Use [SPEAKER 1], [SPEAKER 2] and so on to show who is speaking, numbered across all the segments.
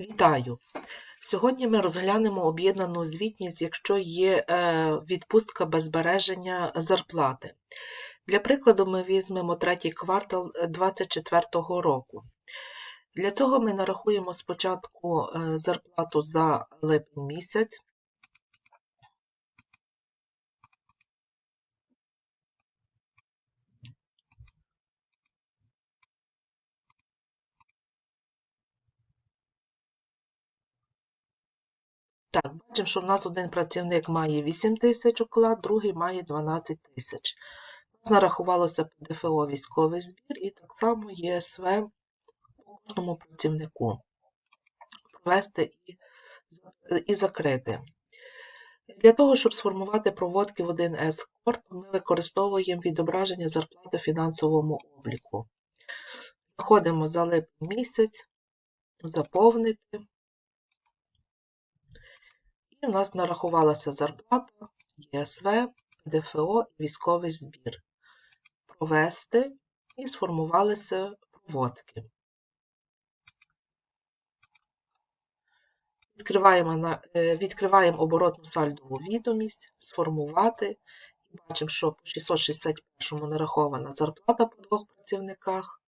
[SPEAKER 1] Вітаю! Сьогодні ми розглянемо об'єднану звітність, якщо є е, відпустка без збереження зарплати. Для прикладу, ми візьмемо третій квартал 2024 року. Для цього ми нарахуємо спочатку е, зарплату за липень місяць. Так, бачимо, що в нас один працівник має 8 тисяч оклад, другий має 12 тисяч. Нарахувалося ПДФО військовий збір і так само ЄСВ кожному працівнику. Провести і, і закрити. Для того, щоб сформувати проводки в 1С Корп, ми використовуємо відображення зарплати фінансовому обліку. Заходимо за липень місяць, заповнити. В нас нарахувалася зарплата, ЄСВ, ПДФО і військовий збір. Провести і сформувалися проводки. Відкриваємо, е, відкриваємо оборотну сальдову відомість, сформувати. І бачимо, що по 661 нарахована зарплата по двох працівниках.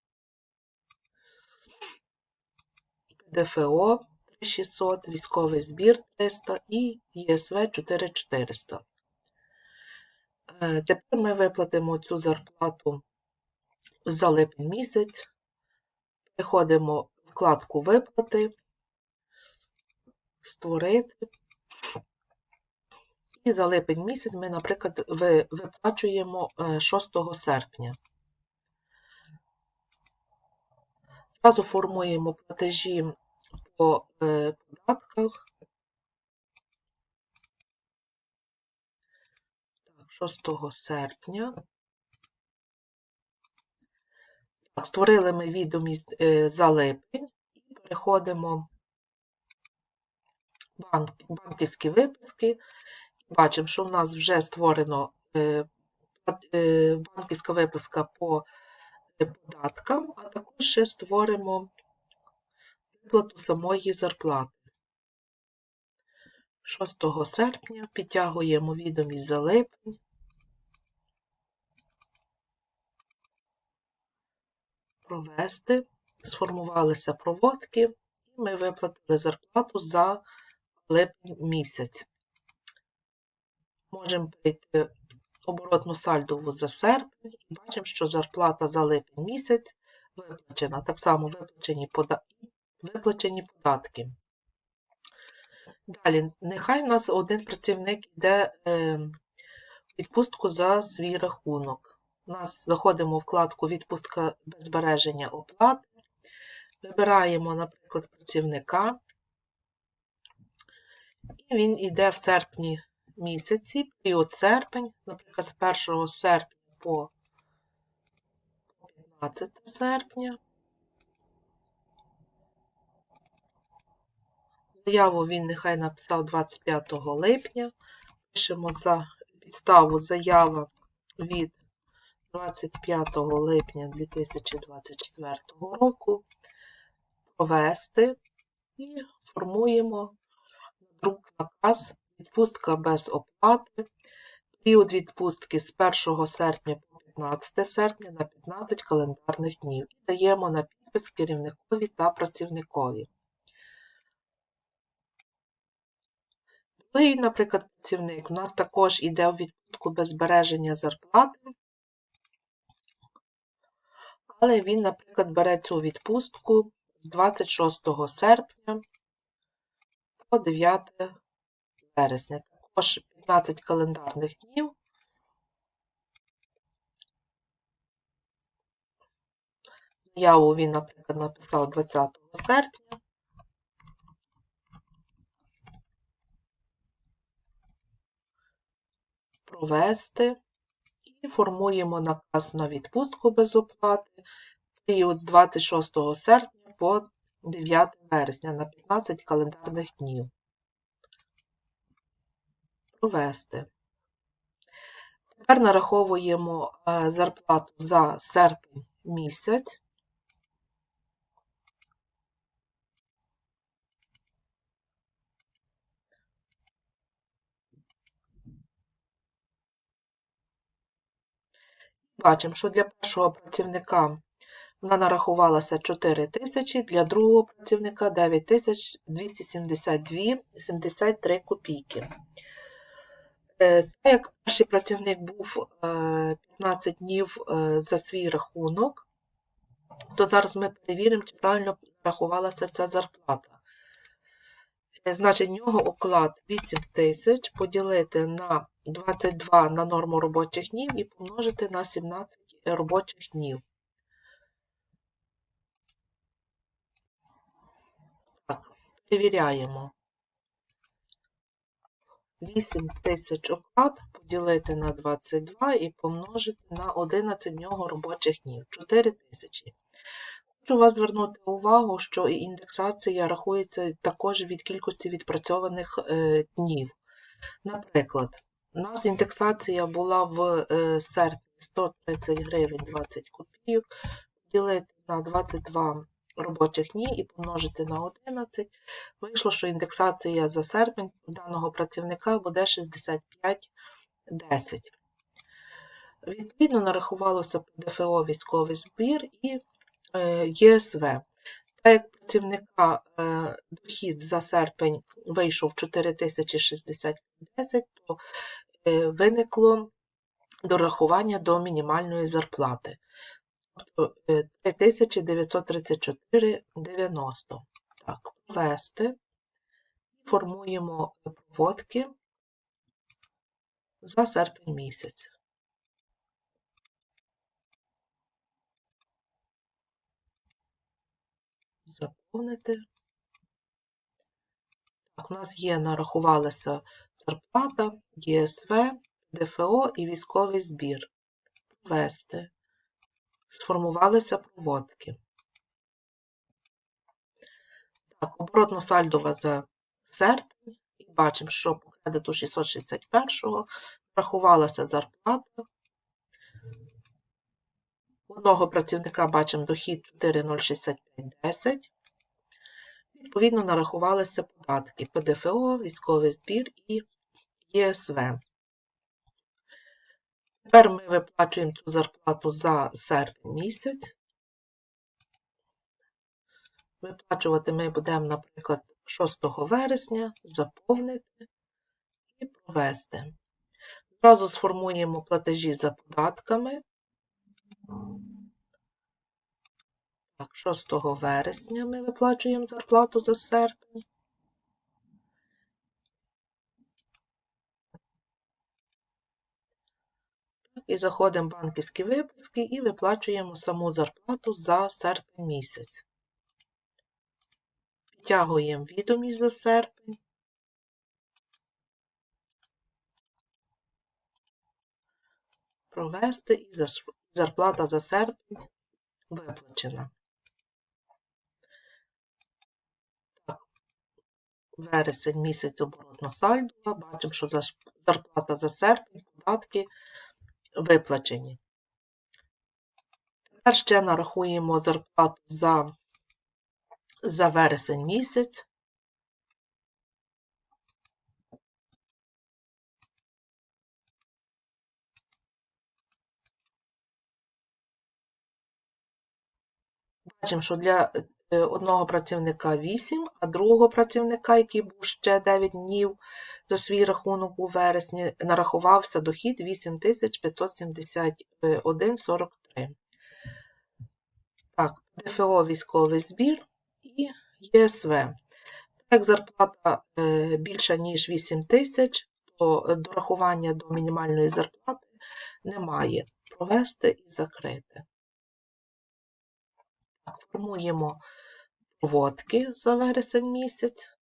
[SPEAKER 1] ПДФО 3600, військовий збір 300 і ЄСВ 4400. Е, Тепер ми виплатимо цю зарплату за липень місяць. Переходимо в вкладку Виплати, Створити. І за липень місяць ми, наприклад, виплачуємо е, 6 серпня. Зразу формуємо платежі по е, податках. Так, 6 серпня. Так, створили ми відомість е, за липень і переходимо в банк, банківські виписки. Бачимо, що в нас вже створено е, банківська виписка по податкам, а також ще створимо виплату самої зарплати. 6 серпня підтягуємо відомість за липень. Провести. Сформувалися проводки, і ми виплатили зарплату за липень місяць. Можемо перейти оборотну сальдову за серпень бачимо, що зарплата за липень місяць виплачена. Так само виплачені. Виплачені податки. Далі, нехай у нас один працівник йде е, відпустку за свій рахунок. У нас заходимо в вкладку Відпустка без збереження оплати. Вибираємо, наприклад, працівника. І він йде в серпні місяці, період серпень, наприклад, з 1 серпня по 15 серпня. Заяву він нехай написав 25 липня. Пишемо за підставу заява від 25 липня 2024 року. Провести і формуємо друк наказ відпустка без оплати. Період відпустки з 1 серпня по 15 серпня на 15 календарних днів. Даємо на підпис керівникові та працівникові. Другий, наприклад, працівник у нас також йде у відпустку без збереження зарплати, але він, наприклад, бере цю відпустку з 26 серпня по 9 вересня. Також 15 календарних днів. Заяву він, наприклад, написав 20 серпня. Провести і формуємо наказ на відпустку без оплати період з 26 серпня по 9 вересня на 15 календарних днів. Провести. Тепер нараховуємо е, зарплату за серпень місяць. Бачимо, що для першого працівника вона нарахувалася 4 тисячі, для другого працівника 9272,73 копійки. Е, Так як перший працівник був е, 15 днів е, за свій рахунок, то зараз ми перевіримо, чи правильно рахувалася ця зарплата. Е, Значить, в нього оклад 8 тисяч поділити на 22 на норму робочих днів і помножити на 17 робочих днів. Так, перевіряємо. 8 тисяч оклад поділити на 22 і помножити на 11 в робочих днів. 4 тисячі. Хочу вас звернути увагу, що індексація рахується також від кількості відпрацьованих е, днів. Наприклад, у нас індексація була в е, серпні 130 гривень 20 копійок, поділити на 22 робочих дні і помножити на 11. Вийшло, що індексація за серпень даного працівника буде 65,10. Відповідно, нарахувалося ПДФО військовий збір і е, ЄСВ. Так як працівника е, дохід за серпень вийшов 4060,10, то е, виникло дорахування до мінімальної зарплати. Тобто е, 3934,90. Так, ввести. Формуємо проводки за серпень місяць. Заповнити. Так, у нас є, нарахувалася зарплата, ЄСВ, ДФО і військовий збір. Ввести. Сформувалися проводки. Так, оборотно-сальдова за серпень. І бачимо, що по кредиту 661-го врахувалася зарплата. Одного працівника бачимо дохід 4,065,10. Відповідно, нарахувалися податки ПДФО, військовий збір і ЄСВ. Тепер ми виплачуємо цю зарплату за серпень місяць. Виплачувати ми будемо, наприклад, 6 вересня, заповнити і провести. Зразу сформуємо платежі за податками. Так, 6 вересня ми виплачуємо зарплату за серпень. І заходимо в банківські виписки і виплачуємо саму зарплату за серпень місяць. Підтягуємо відомість за серпень. Провести і зарплата за серпень виплачена. Вересень місяць оборотно сальдо. Бачимо, що зарплата за серпень, податки виплачені. Тепер ще нарахуємо зарплату за, за вересень місяць. Бачимо, що для е, одного працівника 8, а другого працівника, який був ще 9 днів за свій рахунок у вересні, нарахувався дохід 8571,43. Так, ДФО військовий збір і ЄСВ. Як зарплата е, більша, ніж 8 тисяч, то дорахування до мінімальної зарплати немає. Провести і закрити. Так, формуємо проводки за вересень місяць.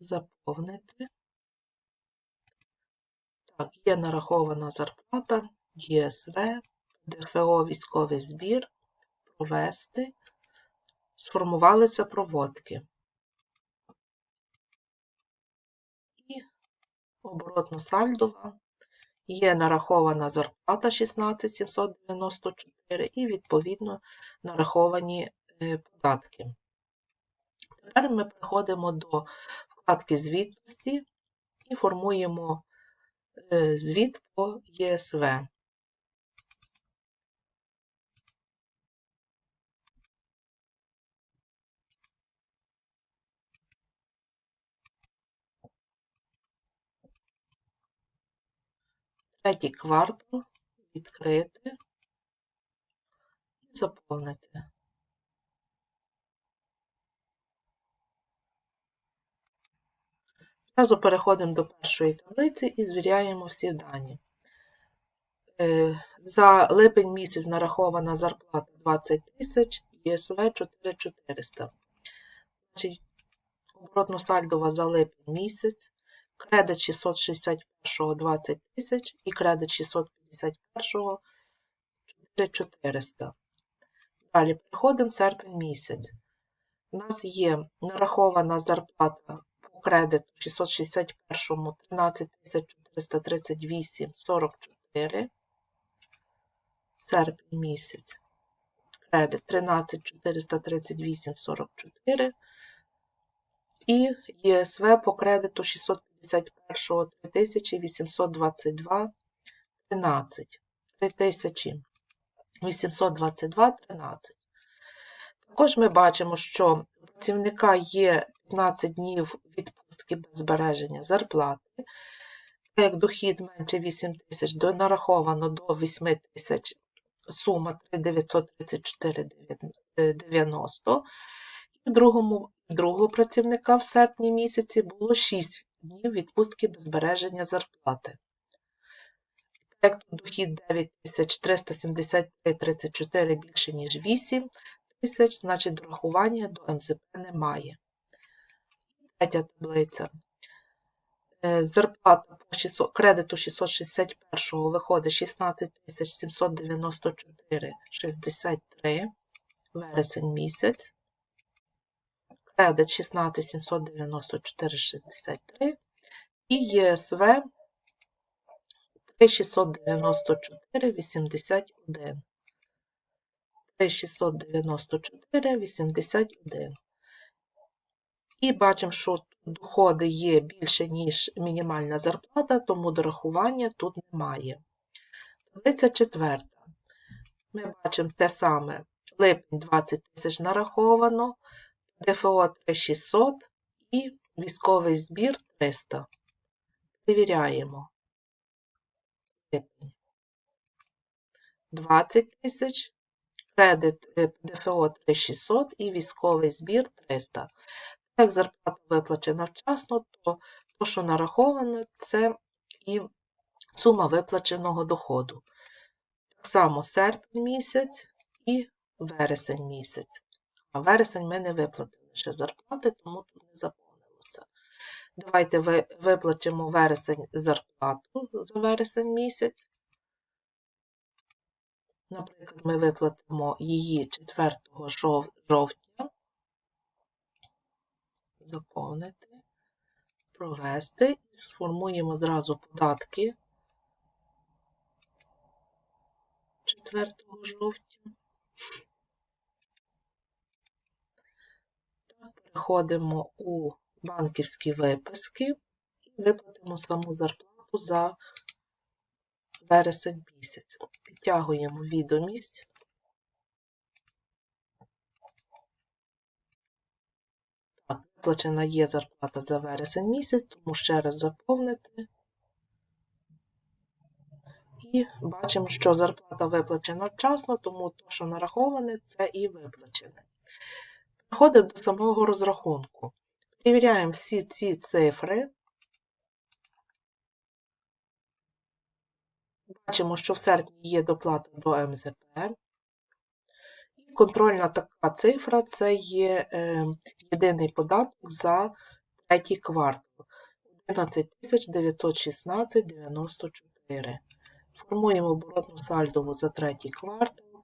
[SPEAKER 1] Заповнити. Так, є нарахована зарплата, ЄСВ, ДФО військовий збір, провести. Сформувалися проводки. І оборотно-сальдова. Є нарахована зарплата 16794 і, відповідно, нараховані е, податки. Тепер ми переходимо до вкладки звітності і формуємо е, звіт по ЄСВ. Третій квартал відкрити і заповнити. Зразу переходимо до першої таблиці і звіряємо всі дані. Е, За липень місяць нарахована зарплата 20 тисяч, ЄСВ 4400. Значить, оборотно сальдова за липень місяць, кредит 661 20 тисяч і кредит 651 4400. Далі переходимо в серпень місяць. У нас є нарахована зарплата кредиту 661 13 438 44. Серпень місяць. Кредит 13 438 44. І ЄСВ по кредиту 651 3822 13. 3822 13. Також ми бачимо, що працівника є 15 днів відпустки без збереження зарплати. Так Як дохід менше 8 тисяч, нараховано до 8 тисяч сума 3934,90. І в другому, другого працівника в серпні місяці було 6 днів відпустки без збереження зарплати. Тут дохід 9373,34 більше, ніж 8 тисяч, значить дорахування до МЗП немає. Третя таблиця. Е, Зарплата по 600, кредиту 661 виходить 16 794 63 вересень місяць. Кредит 16 794 63 і ЄСВ 3694 81. 3694 81. І бачимо, що доходи є більше, ніж мінімальна зарплата, тому дорахування тут немає. Таблиця четверта. Ми бачимо те саме. Липень 20 тисяч нараховано, ДФО 3600 і військовий збір 300. Перевіряємо. Липень. 20 тисяч, кредит е, ДФО 3600 і військовий збір 300. Як зарплата виплачена вчасно, то то, що нараховано, це і сума виплаченого доходу. Так само серпень місяць і вересень місяць. А вересень ми не виплатили ще зарплати, тому тут не заповнилося. Давайте ви- виплатимо вересень зарплату за вересень місяць. Наприклад, ми виплатимо її 4 жовтня. Заповнити, провести і сформуємо зразу податки 4 жовтня. Переходимо у банківські виписки і виплатимо саму зарплату за вересень місяць. Підтягуємо відомість. Так, виплачена є зарплата за вересень місяць, тому ще раз заповнити. І бачимо, що зарплата виплачена вчасно, тому то, що нараховане, це і виплачене. Переходимо до самого розрахунку. Перевіряємо всі ці цифри. Бачимо, що в серпні є доплата до МЗП. І контрольна така цифра це є е, єдиний податок за третій квартал 11 916,94. Формуємо оборотну сальдову за третій квартал.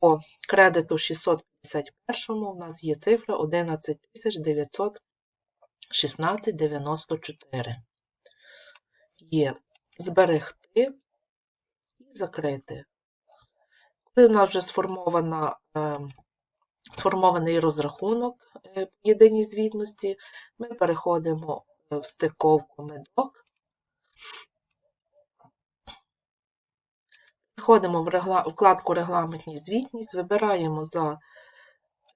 [SPEAKER 1] По кредиту 651 у нас є цифра 11 916,94. Є зберегти і закрити. Коли у нас вже сформована, е, сформований розрахунок е, єдиній звітності, ми переходимо е, в стиковку медок, переходимо в вкладку Регламентні звітність, вибираємо за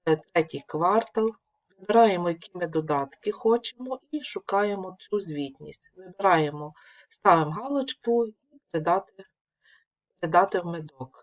[SPEAKER 1] е, третій квартал. Вибираємо, які ми додатки хочемо, і шукаємо цю звітність. Вибираємо, ставимо галочку і придати передати в медок.